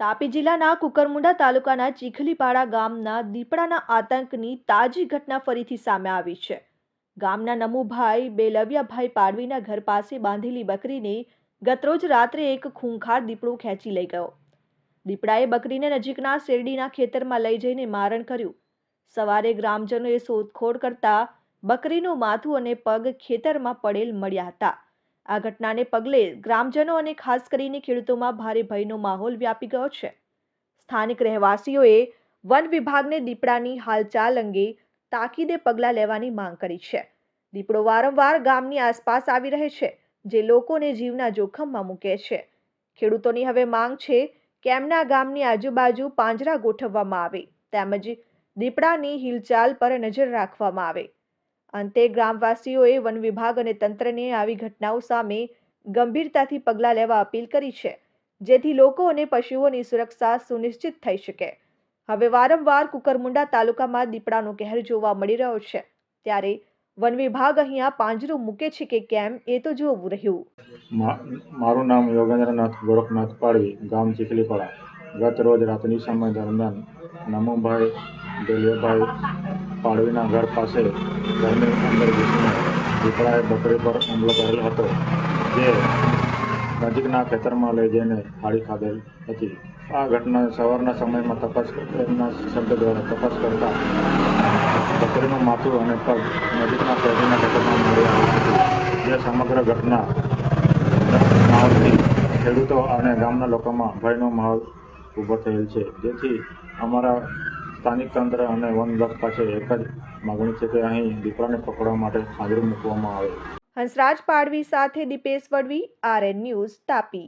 તાપી જિલ્લાના કુકરમુંડા તાલુકાના ચીખલીપાડા ગામના દીપડાના આતંકની તાજી ઘટના ફરીથી સામે આવી છે. ગામના નમુભાઈ બેલવિયાભાઈ પાડવીના ઘર પાસે બાંધેલી બકરીને ગતરોજ રાત્રે એક ખૂંખાર દીપડો ખેંચી લઈ ગયો. દીપડાએ બકરીને નજીકના શેરડીના ખેતરમાં લઈ જઈને મારણ કર્યું. સવારે ગ્રામજનોએ શોધખોળ કરતા બકરીનું માથું અને પગ ખેતરમાં પડેલ મળ્યા હતા. આ ઘટનાને પગલે ગ્રામજનો અને ખાસ કરીને ખેડૂતોમાં ભારે ભયનો માહોલ વ્યાપી ગયો છે. સ્થાનિક રહેવાસીઓએ વન વિભાગને દીપડાની હાલચાલ અંગે તાકીદે પગલાં લેવાની માંગ કરી છે. દીપડો વારંવાર ગામની આસપાસ આવી રહે છે, જે લોકોને જીવના જોખમમાં મૂકે છે. ખેડૂતોની હવે માંગ છે કે એમના ગામની આજુબાજુ પાંજરા ગોઠવવામાં આવે, તેમજ દીપડાની હિલચાલ પર નજર રાખવામાં આવે. અંતે ગ્રામવાસીઓએ વન વિભાગ અને તંત્રને આવી ઘટનાઓ સામે ગંભીરતાથી પગલાં લેવા અપીલ કરી છે, જેથી લોકો અને પશુઓની સુરક્ષા સુનિશ્ચિત થઈ શકે. હવે વારંવાર કુકરમુંડા તાલુકામાં દીપડાનો કહેર જોવા મળી રહ્યો છે, ત્યારે વન વિભાગ અહીંયા પાંજરું મૂકે છે કે કેમ એ તો જોવું રહ્યું. મારું નામ યોગેન્દ્રનાથ ગોરખનાથ પાડવી, ગામ ચીખલીપાડા. ગત રોજ રાત્રિ સમય દરમિયાન નમુભાઈ, દેલિયાભાઈ પાડવીના ઘર પાસે ઘરની અંદર ઘૂસીને દીપડાએ બકરી પર હુમલો કરેલ હતો, જે નજીકના ખેતરમાં લઈ જઈને ફાળી ખાધેલ હતી. આ ઘટના સવારના સમયમાં તપાસ એમના શબ્દ દ્વારા તપાસ કરતા બકરીનું માથું અને પગ નજીકના શહેરીના ખેતરમાં મળી આવી હતી. જે સમગ્ર ઘટના માહોલથી ખેડૂતો અને ગામના લોકોમાં ભયનો માહોલ ઊભો થયેલ છે. જેથી અમારા સ્થાનિક તંત્ર અને વન વિભાગ પાસે એક જ માગણી છે કે અહીં દીપડાને પકડવા માટે હાજરી મૂકવામાં આવે. હંસરાજ પાડવી સાથે દીપેશ વડવી, આરએન ન્યૂઝ તાપી.